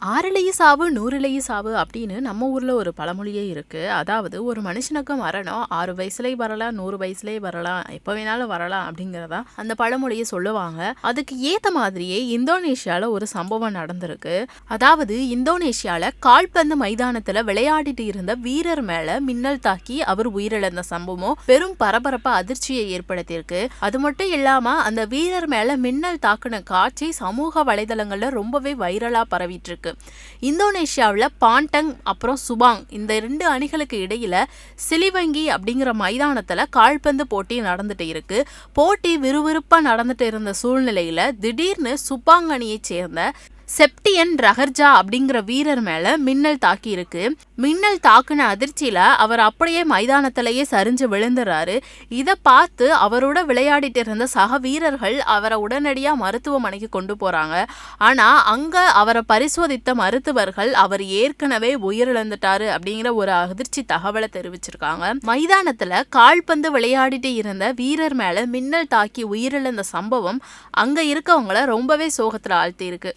சாவு நூறுலேயும் சாவு அப்படின்னு நம்ம ஊரில் ஒரு பழமொழியே இருக்குது அதாவது ஒரு மனுஷனுக்கு மரணம் ஆறு வயசுலேயே வரலாம் நூறு வயசுலேயே வரலாம் எப்போ வேணாலும் வரலாம் அப்படிங்கிறதா அந்த பழமொழியை சொல்லுவாங்க. அதுக்கு ஏற்ற மாதிரியே இந்தோனேஷியாவில் ஒரு சம்பவம் நடந்திருக்கு. அதாவது இந்தோனேஷியாவில் கால்பந்து மைதானத்தில் விளையாடிட்டு இருந்த வீரர் மேலே மின்னல் தாக்கி அவர் உயிரிழந்த சம்பவம் பெரும் பரபரப்பு அதிர்ச்சியை ஏற்படுத்தியிருக்கு. அது மட்டும் இல்லாமல் அந்த வீரர் மேலே மின்னல் தாக்குன காட்சி சமூக வலைதளங்களில் ரொம்பவே வைரலாக பரவிட்டு இருக்கு. இந்தோனேஷியாவில் பாண்டங் அப்புறம் சுபாங் இந்த ரெண்டு அணிகளுக்கு இடையில சிலிவங்கி அப்படிங்கிற மைதானத்துல கால்பந்து போட்டி நடந்துட்டு இருக்கு. போட்டி விறுவிறுப்பா நடந்துட்டு இருந்த சூழ்நிலையில திடீர்னு சுபாங் அணியைச் சேர்ந்த செப்டியன் ரஹர்ஜா அப்படிங்கிற வீரர் மேல மின்னல் தாக்கி இருக்கு. மின்னல் தாக்குன அதிர்ச்சியில அவர் அப்படியே மைதானத்திலேயே சரிஞ்சு விழுந்துறாரு. இதை பார்த்து அவரோட விளையாடிட்டு இருந்த சக வீரர்கள் அவரை உடனடியா மருத்துவமனைக்கு கொண்டு போறாங்க. ஆனா அங்க அவரை பரிசோதித்த மருத்துவர்கள் அவர் ஏற்கனவே உயிரிழந்துட்டாரு அப்படிங்கிற ஒரு அதிர்ச்சி தகவலை தெரிவிச்சிருக்காங்க. மைதானத்துல கால்பந்து விளையாடிட்டு இருந்த வீரர் மேல மின்னல் தாக்கி உயிரிழந்த சம்பவம் அங்க இருக்கவங்கள ரொம்பவே சோகத்துல ஆழ்த்தி இருக்கு